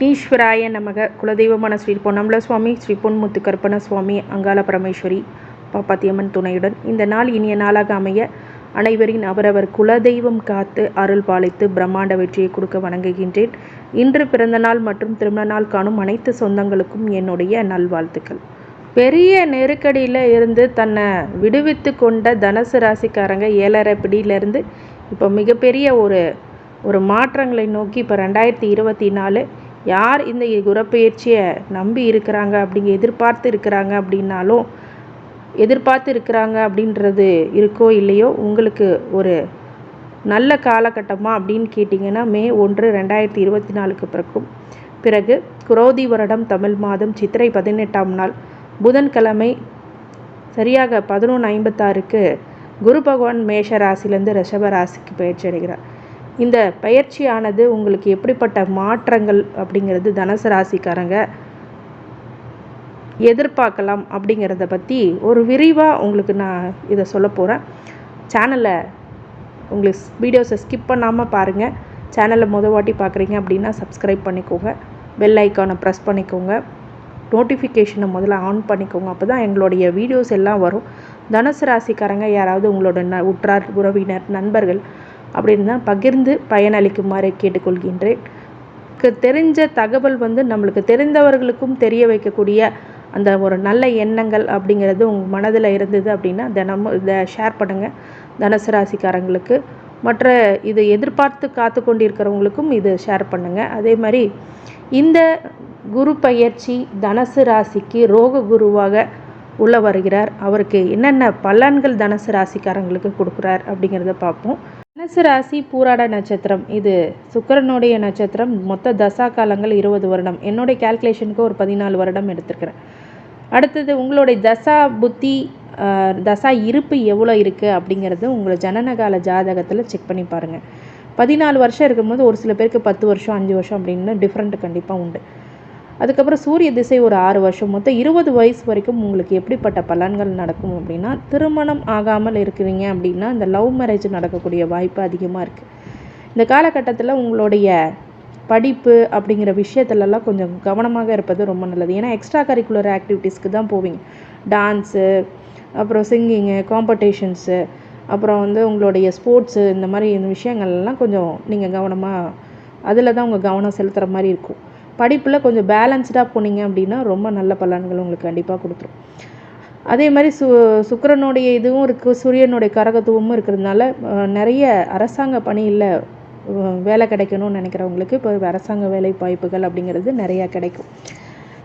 விக்னேஸ்வராய நமக. குலதெய்வமான ஸ்ரீ பொன்னம்பல சுவாமி ஸ்ரீ பொன்முத்து கற்பன சுவாமி அங்காள பரமேஸ்வரி பாப்பாத்தியம்மன் துணையுடன் இந்த நாள் இனிய நாளாக அமைய அனைவரின் அவரவர் குலதெய்வம் காத்து அருள் பாலித்து பிரம்மாண்ட வெற்றியை கொடுக்க வணங்குகின்றேன். இன்று பிறந்த நாள் மற்றும் திருமண நாள் காணும் அனைத்து சொந்தங்களுக்கும் என்னுடைய நல்வாழ்த்துக்கள். பெரிய நெருக்கடியில் இருந்து தன்னை விடுவித்து கொண்ட தனுசு ராசிக்காரங்க ஏழரை பிடியிலேருந்து இப்போ மிகப்பெரிய ஒரு ஒரு மாற்றங்களை நோக்கி இப்போ ரெண்டாயிரத்தி இருபத்தி நாலு யார் இந்த குரப்பெயர்ச்சியை நம்பி இருக்கிறாங்க அப்படிங்க எதிர்பார்த்து இருக்கிறாங்க அப்படின்னாலும் எதிர்பார்த்து இருக்கிறாங்க அப்படின்றது இருக்கோ இல்லையோ உங்களுக்கு ஒரு நல்ல காலகட்டமாக அப்படின்னு கேட்டிங்கன்னா மே ஒன்று ரெண்டாயிரத்தி இருபத்தி நாலுக்கு பிறக்கும். பிறகு குரோதி வருடம் தமிழ் மாதம் சித்திரை பதினெட்டாம் நாள் புதன்கிழமை சரியாக பதினொன்று ஐம்பத்தாறுக்கு குரு பகவான் மேஷ ராசிலேருந்து ரிஷப ராசிக்கு பயிற்சி அடைகிறார். இந்த பயிற்சியானது உங்களுக்கு எப்படிப்பட்ட மாற்றங்கள் அப்படிங்கிறது தனுசு ராசிக்காரங்க எதிர்பார்க்கலாம் அப்படிங்கிறத பற்றி ஒரு விரிவாக உங்களுக்கு நான் இதை சொல்ல போகிறேன் சேனலை உங்களுக்கு வீடியோஸை ஸ்கிப் பண்ணாமல் பாருங்கள் சேனலை முத வாட்டி பார்க்குறீங்க அப்படின்னா சப்ஸ்கிரைப் பண்ணிக்கோங்க. பெல் ஐக்கானை ப்ரெஸ் பண்ணிக்கோங்க. நோட்டிஃபிகேஷனை முதல்ல ஆன் பண்ணிக்கோங்க. அப்போ தான் எங்களுடைய வீடியோஸ் எல்லாம் வரும். தனுசு ராசிக்காரங்க யாராவது உங்களோட ந உற்றார் உறவினர் நண்பர்கள் அப்படின்னு தான் பகிர்ந்து பயனளிக்குமாறு கேட்டுக்கொள்கின்றேன். தெரிஞ்ச தகவல் வந்து நம்மளுக்கு தெரிந்தவர்களுக்கும் தெரிய வைக்கக்கூடிய அந்த ஒரு நல்ல எண்ணங்கள் அப்படிங்கிறது உங்கள் மனதில் இருந்தது அப்படின்னா தினமும் இதை ஷேர் பண்ணுங்கள் தனுசு ராசிக்காரங்களுக்கு. மற்ற இதை எதிர்பார்த்து காத்து கொண்டிருக்கிறவங்களுக்கும் இது ஷேர் பண்ணுங்கள் அதே மாதிரி இந்த குரு பயிற்சி தனுசு ராசிக்கு ரோக குருவாக உள்ள வருகிறார். அவருக்கு என்னென்ன பலன்கள் தனுசு ராசிக்காரங்களுக்கு கொடுக்குறார் அப்படிங்கிறத பார்ப்போம். தனுசு ராசி பூராட நட்சத்திரம். இது சுக்கரனுடைய நட்சத்திரம். மொத்த தசா காலங்கள் இருபது வருடம். என்னுடைய கேல்குலேஷனுக்கு ஒரு பதினாலு வருடம் எடுத்திருக்கிறேன். அடுத்தது உங்களுடைய தசா புத்தி தசா இருப்பு எவ்வளோ இருக்குது அப்படிங்கிறது உங்களை ஜனனகால ஜாதகத்தில் செக் பண்ணி பாருங்கள் பதினாலு வருஷம் இருக்கும்போது ஒரு சில பேருக்கு பத்து வருஷம் அஞ்சு வருஷம் அப்படின்னு டிஃப்ரெண்ட் கண்டிப்பாக உண்டு. அதுக்கப்புறம் சூரிய திசை ஒரு ஆறு வருஷம். மொத்தம் இருபது வயசு வரைக்கும் உங்களுக்கு எப்படிப்பட்ட பலன்கள் நடக்கும் அப்படின்னா திருமணம் ஆகாமல் இருக்கிறீங்க அப்படின்னா இந்த லவ் மேரேஜ் நடக்கக்கூடிய வாய்ப்பு அதிகமாக இருக்குது இந்த காலகட்டத்தில் உங்களுடைய படிப்பு அப்படிங்கிற விஷயத்துலலாம் கொஞ்சம் கவனமாக இருப்பது ரொம்ப நல்லது. ஏன்னா எக்ஸ்ட்ரா கரிக்குலர் ஆக்டிவிட்டீஸ்க்கு தான் போவீங்க. டான்ஸு அப்புறம் சிங்கிங்கு காம்படிஷன்ஸு அப்புறம் வந்து உங்களுடைய ஸ்போர்ட்ஸு இந்த மாதிரி இந்த விஷயங்கள்லாம் கொஞ்சம் நீங்கள் கவனமாக அதில் தான் உங்கள் கவனம் செலுத்துகிற மாதிரி இருக்கும். படிப்பில் கொஞ்சம் பேலன்ஸ்டாக போனீங்க அப்படின்னா ரொம்ப நல்ல பலன்கள் உங்களுக்கு கண்டிப்பாக கொடுத்துரும். அதே மாதிரி சு சுக்கரனுடைய இதுவும் இருக்குது சூரியனுடைய கரகத்துவமும் இருக்கிறதுனால நிறைய அரசாங்க பணியில் வேலை கிடைக்கணும்னு நினைக்கிறவங்களுக்கு இப்போ அரசாங்க வேலை வாய்ப்புகள் அப்படிங்கிறது நிறையா கிடைக்கும்.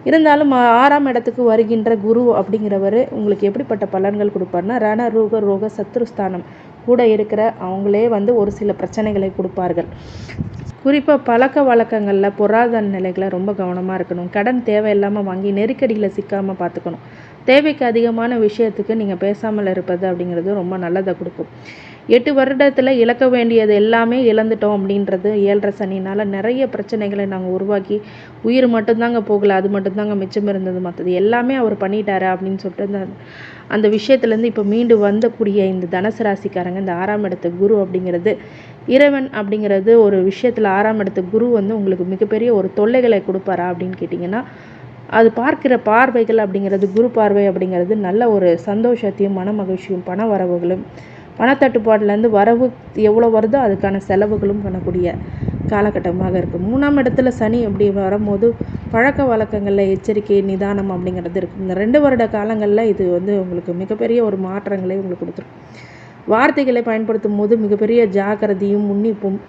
இருந்தாலும் ஆறாம் இடத்துக்கு வருகின்ற குரு அப்படிங்கிறவர் உங்களுக்கு எப்படிப்பட்ட பலன்கள் கொடுப்பார்னா ரண ரோக ரோக சத்ருஸ்தானம் கூட இருக்கிற அவங்களே வந்து ஒரு சில பிரச்சனைகளை கொடுப்பார்கள். குறிப்பாக பழக்க வழக்கங்களில் பொருளாதார நிலைகளை ரொம்ப கவனமாக இருக்கணும். கடன் தேவையில்லாமல் வாங்கி நெருக்கடியில் சிக்காமல் பார்த்துக்கணும் தேவைக்கு அதிகமான விஷயத்துக்கு நீங்கள் பேசாமல் இருப்பது அப்படிங்கிறது ரொம்ப நல்லதை கொடுக்கும். எட்டு வருடத்தில் இழக்க வேண்டியது எல்லாமே இழந்துட்டோம் அப்படின்றது ஏழரை சனினால் நிறைய பிரச்சனைகளை நாங்கள் உருவாக்கி உயிர் மட்டும்தாங்க போகலை அது மட்டும்தாங்க மிச்சம் இருந்தது. மற்றது எல்லாமே அவர் பண்ணிட்டாரு அப்படின்னு சொல்லிட்டு அந்த அந்த விஷயத்துலேருந்து இப்போ மீண்டு வந்தக்கூடிய இந்த தனுசு ராசிக்காரங்க இந்த ஆறாம் இடத்து குரு அப்படிங்கிறது இறைவன் அப்படிங்கிறது ஒரு விஷயத்தில் ஆறாம் இடத்து குரு வந்து உங்களுக்கு மிகப்பெரிய ஒரு தொல்லைகளை கொடுப்பாரா அப்படின்னு கேட்டிங்கன்னா அது பார்க்கிற பார்வைகள் அப்படிங்கிறது குரு பார்வை அப்படிங்கிறது நல்ல ஒரு சந்தோஷத்தையும் மன மகிழ்ச்சியும் பண வரவுகளும் பணத்தட்டுப்பாட்டிலேருந்து வரவு எவ்வளோ வருதோ அதுக்கான செலவுகளும் பண்ணக்கூடிய காலகட்டமாக இருக்குது மூணாம் இடத்துல சனி அப்படி வரும்போது பழக்க வழக்கங்களில் எச்சரிக்கை நிதானம் அப்படிங்கிறது இருக்குது இந்த ரெண்டு வருட காலங்களில் இது வந்து உங்களுக்கு மிகப்பெரிய ஒரு மாற்றங்களை உங்களுக்கு கொடுத்துரும். வார்த்தைகளை பயன்படுத்தும் போது மிகப்பெரிய ஜாக்கிரதையும் முன்னிப்பும்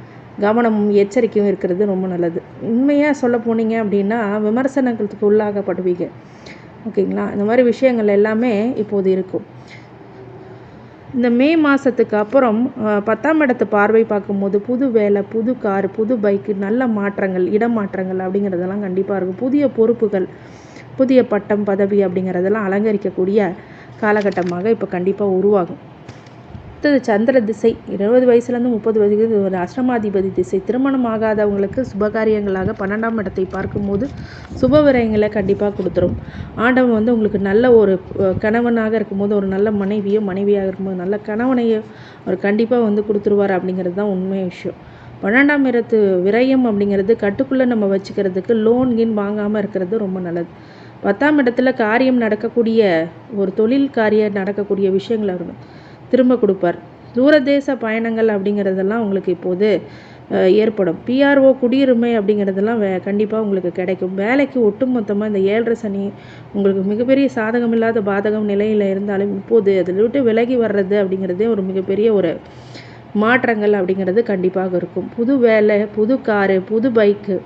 கவனமும் எச்சரிக்கையும் இருக்கிறது ரொம்ப நல்லது. உண்மையாக சொல்ல போனீங்க அப்படின்னா விமர்சனங்களுக்கு உள்ளாகப்படுவீங்க. ஓகேங்களா? இந்த மாதிரி விஷயங்கள் எல்லாமே இப்போது இருக்கும். இந்த மே மாதத்துக்கு அப்புறம் பத்தாம் இடத்து பார்வை பார்க்கும்போது புது வேலை புது கார் புது பைக்கு நல்ல மாற்றங்கள் இடமாற்றங்கள் அப்படிங்கிறதெல்லாம் கண்டிப்பாக இருக்கும். புதிய பொறுப்புகள் புதிய பட்டம் பதவி அப்படிங்கிறதெல்லாம் அலங்கரிக்கக்கூடிய காலகட்டமாக இப்போ கண்டிப்பாக உருவாகும். அடுத்தது சந்திர திசை. இருபது வயசுலேருந்து முப்பது வயசுலேருந்து ஒரு அஷ்டமாதிபதி திசை. திருமணம் ஆகாதவங்களுக்கு சுபகாரியங்களாக பன்னெண்டாம் இடத்தை பார்க்கும்போது சுப விரயங்களை கண்டிப்பாக கொடுத்துரும். ஆண்டவன் வந்து உங்களுக்கு நல்ல ஒரு கணவனாக இருக்கும்போது ஒரு நல்ல மனைவியோ மனைவியாக இருக்கும்போது நல்ல கணவனையோ அவர் கண்டிப்பாக வந்து கொடுத்துருவார் அப்படிங்கிறது தான் உண்மை விஷயம். பன்னெண்டாம் இடத்து விரயம் அப்படிங்கிறது கட்டுக்குள்ளே நம்ம வச்சுக்கிறதுக்கு லோன் கீன் வாங்காமல் இருக்கிறது ரொம்ப நல்லது. பத்தாம் இடத்துல காரியம் நடக்கக்கூடிய ஒரு தொழில் காரியம் நடக்கக்கூடிய விஷயங்களாக இருக்கும் திரும்ப கொடுப்பார். தூரதேச பயணங்கள் அப்படிங்கிறதெல்லாம் உங்களுக்கு இப்போது ஏற்படும். பிஆர்ஓ குடியுரிமை அப்படிங்கிறதெல்லாம் வே கண்டிப்பாக உங்களுக்கு கிடைக்கும். வேலைக்கு ஒட்டுமொத்தமாக இந்த ஏழரை சனி உங்களுக்கு மிகப்பெரிய சாதகம் இல்லாத பாதகம் நிலையில் இருந்தாலும் இப்போது அதில் விட்டு விலகி வர்றது அப்படிங்கிறதே ஒரு மிகப்பெரிய ஒரு மாற்றங்கள் அப்படிங்கிறது கண்டிப்பாக இருக்கும். புது வேலை புது காரு புது பைக்கு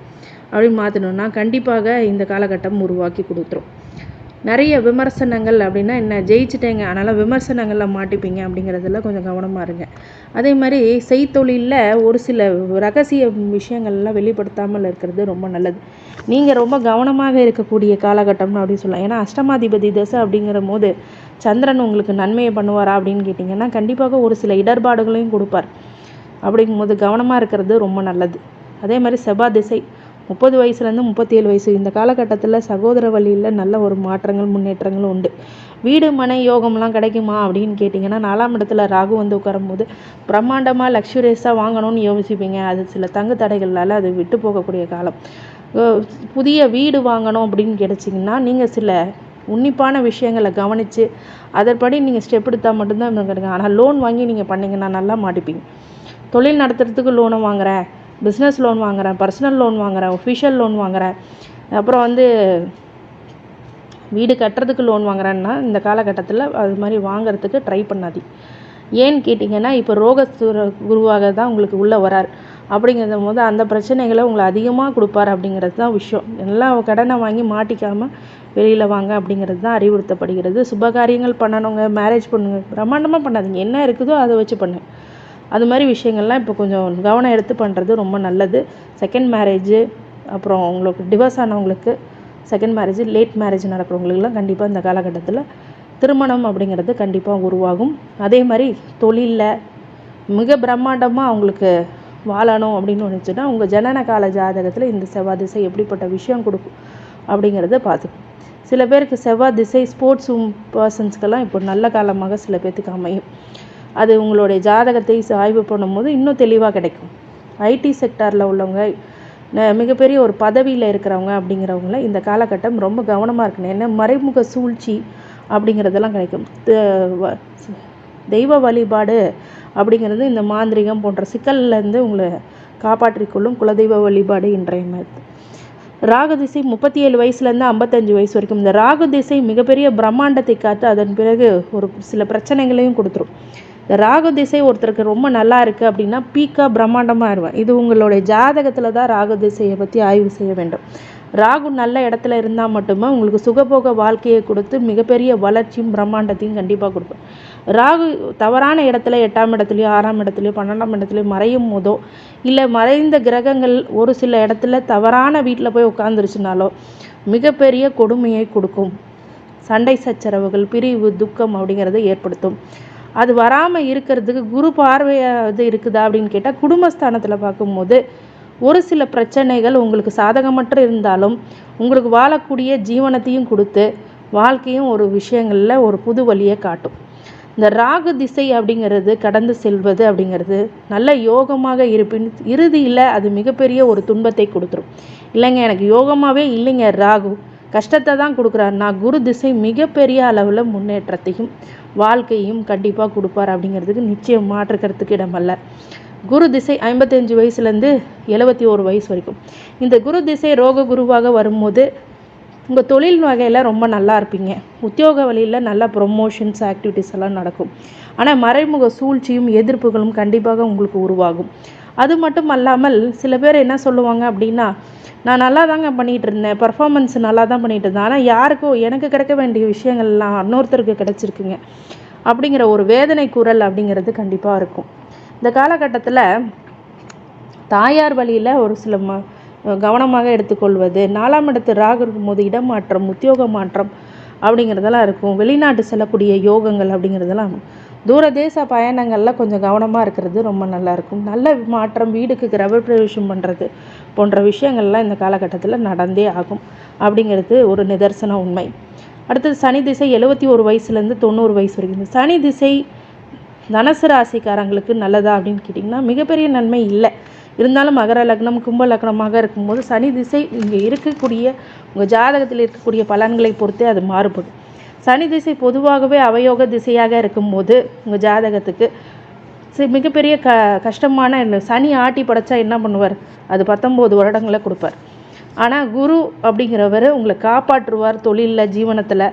அப்படின்னு மாற்றணுன்னா கண்டிப்பாக இந்த காலகட்டம் உருவாக்கி கொடுத்துரும். நிறைய விமர்சனங்கள் அப்படின்னா என்ன? ஜெயிச்சிட்டேங்க. அதனால் விமர்சனங்களில் மாட்டிப்பீங்க அப்படிங்கிறதுல கொஞ்சம் கவனமாக இருங்க. அதே மாதிரி செய்தொழிலில் ஒரு சில ரகசிய விஷயங்கள்லாம் வெளிப்படுத்தாமல் இருக்கிறது ரொம்ப நல்லது. நீங்கள் ரொம்ப கவனமாக இருக்கக்கூடிய காலகட்டம்னு அப்படின்னு சொல்லலாம். ஏன்னா அஷ்டமாதிபதி தசை அப்படிங்கிற போது சந்திரன் உங்களுக்கு நன்மையை பண்ணுவாரா அப்படின்னு கேட்டிங்கன்னா கண்டிப்பாக ஒரு சில இடர்பாடுகளையும் கொடுப்பார். அப்படிங்கும்போது கவனமாக இருக்கிறது ரொம்ப நல்லது. அதே மாதிரி செவ்வாய் திசை. முப்பது வயசுலேருந்து முப்பத்தேழு வயசு. இந்த காலகட்டத்தில் சகோதர வழியில் நல்ல ஒரு மாற்றங்கள் முன்னேற்றங்களும் உண்டு. வீடு மனை யோகம்லாம் கிடைக்குமா அப்படின்னு கேட்டிங்கன்னா நாலாம் இடத்துல ராகு வந்து உட்காரும்போது பிரம்மாண்டமாக லக்ஸுரியஸாக வாங்கணும்னு யோசிப்பீங்க. அது சில தங்கு தடைகளால் அது விட்டு போகக்கூடிய காலம். புதிய வீடு வாங்கணும் அப்படின்னு கிடச்சிங்கன்னா நீங்கள் சில உன்னிப்பான விஷயங்களை கவனித்து அதன்படி நீங்கள் ஸ்டெப் எடுத்தால் மட்டும்தான் கிடைக்கும் ஆனால் லோன் வாங்கி நீங்கள் பண்ணிங்கன்னா நல்லா மாட்டிப்பீங்க. தொழில் நடத்துறதுக்கு லோனை வாங்குகிறேன் பிஸ்னஸ் லோன் வாங்குகிறேன் பர்சனல் லோன் வாங்குகிறேன் ஒஃபிஷியல் லோன் வாங்குகிறேன் அப்புறம் வந்து வீடு கட்டுறதுக்கு லோன் வாங்குறேன்னா இந்த காலகட்டத்தில் அது மாதிரி வாங்குறதுக்கு ட்ரை பண்ணாதி. ஏன்னு கேட்டிங்கன்னா இப்போ ரோகஸ்துர குருவாக தான் உங்களுக்கு உள்ளே வரார். அப்படிங்கிறத போது அந்த பிரச்சனைகளை உங்களை அதிகமாக கொடுப்பார் அப்படிங்கிறது தான் விஷயம். எல்லாம் கடனை வாங்கி மாட்டிக்காமல் வெளியில் வாங்க அப்படிங்கிறது தான் அறிவுறுத்தப்படுகிறது. சுபகாரியங்கள் பண்ணணுங்க மேரேஜ் பண்ணுங்க பிரம்மாண்டமாக பண்ணாதீங்க. என்ன இருக்குதோ அதை வச்சு பண்ணு. அது மாதிரி விஷயங்கள்லாம் இப்போ கொஞ்சம் கவனம் எடுத்து பண்ணுறது ரொம்ப நல்லது. செகண்ட் மேரேஜு அப்புறம் உங்களுக்கு டிவோர்ஸ் ஆனவங்களுக்கு செகண்ட் மேரேஜ் லேட் மேரேஜ் நடக்கிறவங்களுக்குலாம் கண்டிப்பாக இந்த காலகட்டத்தில் திருமணம் அப்படிங்கிறது கண்டிப்பாக உருவாகும். அதே மாதிரி தொழிலில் மிக பிரம்மாண்டமாக அவங்களுக்கு வாழணும் அப்படின்னு நினச்சின்னா உங்கள் ஜனன கால ஜாதகத்தில் இந்த செவ்வாய் திசை எப்படிப்பட்ட விஷயம் கொடுக்கும் அப்படிங்கிறத பார்த்து. சில பேருக்கு செவ்வாய் திசை ஸ்போர்ட்ஸ் பர்சன்ஸ்க்கெல்லாம் இப்போ நல்ல காலமாக சில பேர்த்துக்கு அமையும். அது உங்களுடைய ஜாதகத்தை ஆய்வு பண்ணும்போது இன்னும் தெளிவாக கிடைக்கும். ஐடி செக்டாரில் உள்ளவங்க மிகப்பெரிய ஒரு பதவியில் இருக்கிறவங்க அப்படிங்கிறவங்கள இந்த காலகட்டம் ரொம்ப கவனமாக இருக்கணும். ஏன்னா மறைமுக சூழ்ச்சி அப்படிங்கிறதெல்லாம் கிடைக்கும். தெய்வ வழிபாடு அப்படிங்கிறது இந்த மாந்திரிகம் போன்ற சிக்கல்லேருந்து உங்களை காப்பாற்றிக்கொள்ளும் குலதெய்வ வழிபாடு இன்றைய ராகு திசை முப்பத்தி ஏழு வயசுலேருந்து ஐம்பத்தஞ்சு வயசு வரைக்கும். இந்த ராகு திசை மிகப்பெரிய பிரம்மாண்டத்தை காத்து அதன் பிறகு ஒரு சில பிரச்சனைகளையும் கொடுத்துரும். ராகு திசை ஒருத்தருக்கு ரொம்ப நல்லா இருக்குது அப்படின்னா பீக்காக பிரம்மாண்டமாக இருவேன் இது உங்களுடைய ஜாதகத்தில் தான் ராகு திசையை பற்றி ஆய்வு செய்ய வேண்டும். ராகு நல்ல இடத்துல இருந்தால் மட்டுமே உங்களுக்கு சுகபோக வாழ்க்கையை கொடுத்து மிகப்பெரிய வளர்ச்சியும் பிரம்மாண்டத்தையும் கண்டிப்பாக கொடுப்பேன் ராகு தவறான இடத்துல எட்டாம் இடத்துலையோ ஆறாம் இடத்துலையோ பன்னெண்டாம் இடத்துலையோ மறையும் போதோ இல்லை மறைந்த கிரகங்கள் ஒரு சில இடத்துல தவறான வீட்டில் போய் உட்காந்துருச்சுனாலோ மிகப்பெரிய கொடுமையை கொடுக்கும். சண்டை சச்சரவுகள் பிரிவு துக்கம் அப்படிங்கிறத ஏற்படுத்தும். அது வராமல் இருக்கிறதுக்கு குரு பார்வையாது இருக்குதா அப்படின்னு கேட்டால் குடும்பஸ்தானத்தில் பார்க்கும்போது ஒரு சில பிரச்சனைகள் உங்களுக்கு சாதகமற்ற இருந்தாலும் உங்களுக்கு வாழக்கூடிய ஜீவனத்தையும் கொடுத்து வாழ்க்கையும் ஒரு விஷயங்களில் ஒரு புது வழியை காட்டும். இந்த ராகு திசை அப்படிங்கிறது கடந்து செல்வது அப்படிங்கிறது நல்ல யோகமாக இருப்பின் இறுதியில் அது மிகப்பெரிய ஒரு துன்பத்தை கொடுத்துரும். இல்லைங்க எனக்கு யோகமாகவே இல்லைங்க ராகு. கஷ்டத்தை தான் கொடுக்குறாருனா குரு திசை மிகப்பெரிய அளவில் முன்னேற்றத்தையும் வாழ்க்கையும் கண்டிப்பாக கொடுப்பார் அப்படிங்கிறதுக்கு நிச்சயம் மாற்றுக்கிறதுக்கு இடமல்ல. குரு திசை ஐம்பத்தஞ்சு வயசுலேருந்து எழுபத்தி ஒரு வயசு வரைக்கும். இந்த குரு திசை ரோக குருவாக வரும்போது உங்கள் தொழில் வகையில் ரொம்ப நல்லா இருப்பீங்க. உத்தியோக வழியில் நல்ல ப்ரொமோஷன்ஸ் ஆக்டிவிட்டீஸ் எல்லாம் நடக்கும். ஆனால் மறைமுக சூழ்ச்சியும் எதிர்ப்புகளும் கண்டிப்பாக உங்களுக்கு உருவாகும். அது மட்டும் அல்லாமல் சில பேர் என்ன சொல்லுவாங்க அப்படின்னா நான் நல்லா தாங்க பண்ணிகிட்டு இருந்தேன் பர்ஃபாமன்ஸ் நல்லா தான் பண்ணிகிட்டு இருந்தேன் ஆனால் யாருக்கோ எனக்கு கிடைக்க வேண்டிய விஷயங்கள்லாம் இன்னொருத்தருக்கு கிடச்சிருக்குங்க. அப்படிங்கிற ஒரு வேதனை குரல் அப்படிங்கிறது கண்டிப்பாக இருக்கும். இந்த காலகட்டத்தில் தாயார் வழியில் ஒரு சில ம கவனமாக எடுத்துக்கொள்வது நாலாம் இடத்து ராகு இருக்கும்போது இடமாற்றம் உத்தியோக மாற்றம் அப்படிங்கிறதெல்லாம் இருக்கும். வெளிநாட்டு செல்லக்கூடிய யோகங்கள் அப்படிங்கிறதெல்லாம் தூரதேச பயணங்களில் கொஞ்சம் கவனமாக இருக்கிறது ரொம்ப நல்லாயிருக்கும். நல்ல மாற்றம் வீடுக்கு கிரக பண்ணுறது போன்ற விஷயங்கள்லாம் இந்த காலகட்டத்தில் நடந்தே ஆகும். அப்படிங்கிறது ஒரு நிதர்சன உண்மை. அடுத்தது சனி திசை எழுபத்தி ஒரு வயசுலேருந்து தொண்ணூறு வயசு வரைக்கும். இந்த சனி திசை தனுசு ராசிக்காரங்களுக்கு நல்லதா அப்படின்னு கேட்டிங்கன்னா மிகப்பெரிய நன்மை இல்லை. இருந்தாலும் மகர லக்னம் கும்ப லக்னமாக இருக்கும்போது சனி திசை இங்கே இருக்கக்கூடிய உங்கள் ஜாதகத்தில் இருக்கக்கூடிய பலன்களை பொறுத்தே அது மாறுபடும். சனி திசை பொதுவாகவே அவயோக திசையாக இருக்கும்போது உங்கள் ஜாதகத்துக்கு சரி மிகப்பெரிய க கஷ்டமான என்ன- சனி ஆட்டி படைச்சா என்ன பண்ணுவார்? அது பத்தொம்போது வருடங்களை கொடுப்பார். ஆனால் குரு அப்படிங்கிறவர் உங்களை காப்பாற்றுவார் தொழிலில் ஜீவனத்தில்.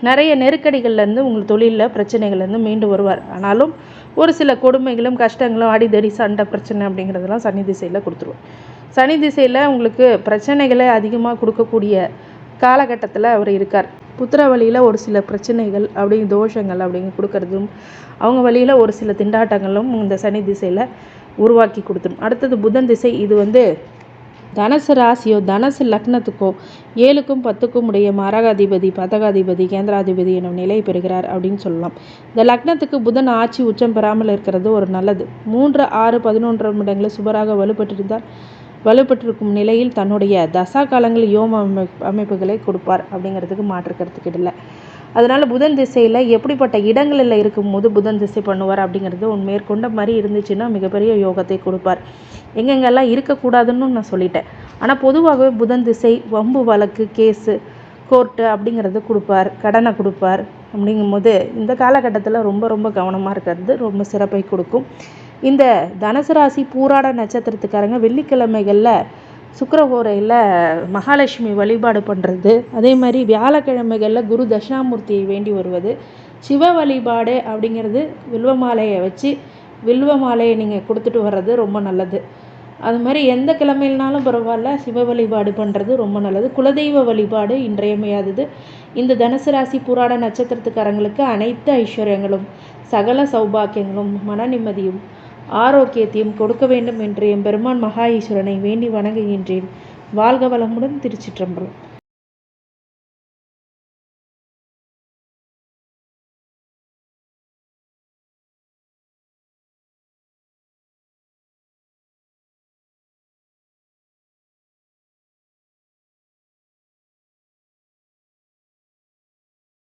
நிறைய நெருக்கடிகள்லேருந்து உங்கள் தொழிலில் பிரச்சனைகள்லேருந்து மீண்டு வருவார். ஆனாலும் ஒரு சில கொடுமைகளும் கஷ்டங்களும் அடிதடி சண்டை பிரச்சனை அப்படிங்கிறதெல்லாம் சனி திசையில் கொடுத்துருவார். சனி திசையில் உங்களுக்கு பிரச்சனைகளை அதிகமாக கொடுக்கக்கூடிய காலகட்டத்தில் அவர் இருக்கார். புத்திர வழியில் ஒரு சில பிரச்சனைகள் அப்படி தோஷங்கள் அப்படிங்க கொடுக்கறதும் அவங்க வழியில் ஒரு சில திண்டாட்டங்களும் இந்த சனி திசையில் உருவாக்கி கொடுத்துரும். அடுத்தது புதன் திசை இது வந்து தனுசு ராசியோ தனுசு லக்னத்துக்கோ ஏழுக்கும் பத்துக்கும் உடைய மரகாதிபதி பதகாதிபதி கேந்திராதிபதி எனும் நிலை பெறுகிறார் அப்படின்னு சொல்லலாம். இந்த லக்னத்துக்கு புதன் ஆட்சி உச்சம் பெறாமல் இருக்கிறது ஒரு நல்லது. மூன்று ஆறு பதினொன்றாம் இடங்களில் சுபராக வலுப்பட்டிருந்தார் வலுப்பெற்றிருக்கும் நிலையில் தன்னுடைய தசா காலங்கள் யோம அமை அமைப்புகளை கொடுப்பார் அப்படிங்கிறதுக்கு மாற்று கருத்துக்கிட்ட இல்லை. அதனால் புதன் திசையில் எப்படிப்பட்ட இடங்களில் இருக்கும்போது புதன் திசை பண்ணுவார் அப்படிங்கிறது உன் மேற்கொண்ட மாதிரி இருந்துச்சுன்னா மிகப்பெரிய யோகத்தை கொடுப்பார். எங்கெங்கெல்லாம் இருக்கக்கூடாதுன்னு நான் சொல்லிட்டேன். ஆனால் பொதுவாகவே புதன் திசை வம்பு வழக்கு கேஸு கோர்ட்டு அப்படிங்கிறது கொடுப்பார் கடனை கொடுப்பார். அப்படிங்கும்போது இந்த காலகட்டத்தில் ரொம்ப ரொம்ப கவனமாக இருக்கிறது ரொம்ப சிறப்பை கொடுக்கும். இந்த தனுசு ராசி பூராட நட்சத்திரத்துக்காரங்க வெள்ளிக்கிழமைகளில் சுக்கரஹோரையில் மகாலட்சுமி வழிபாடு பண்ணுறது அதே மாதிரி வியாழக்கிழமைகளில் குரு தட்சிணாமூர்த்தியை வேண்டி வருவது. சிவ வழிபாடு அப்படிங்கிறது வில்வ மாலையை வச்சு வில்வ மாலையை நீங்கள் கொடுத்துட்டு வர்றது ரொம்ப நல்லது. அது மாதிரி எந்த கிழமையினாலும் பரவாயில்ல சிவ வழிபாடு பண்ணுறது ரொம்ப நல்லது. குலதெய்வ வழிபாடு இன்றையமையாதது. இந்த தனுசு ராசி புராட நட்சத்திரத்துக்காரங்களுக்கு அனைத்து ஐஸ்வர்யங்களும் சகல சௌபாக்கியங்களும் மன நிம்மதியும் ஆரோக்கியத்தையும் கொடுக்க வேண்டும் என்று எம்பெருமான் மகா ஈஸ்வரனை வேண்டி வணங்குகின்றேன். வாழ்க வளமுடன் திருச்சிற்றம்பலம்.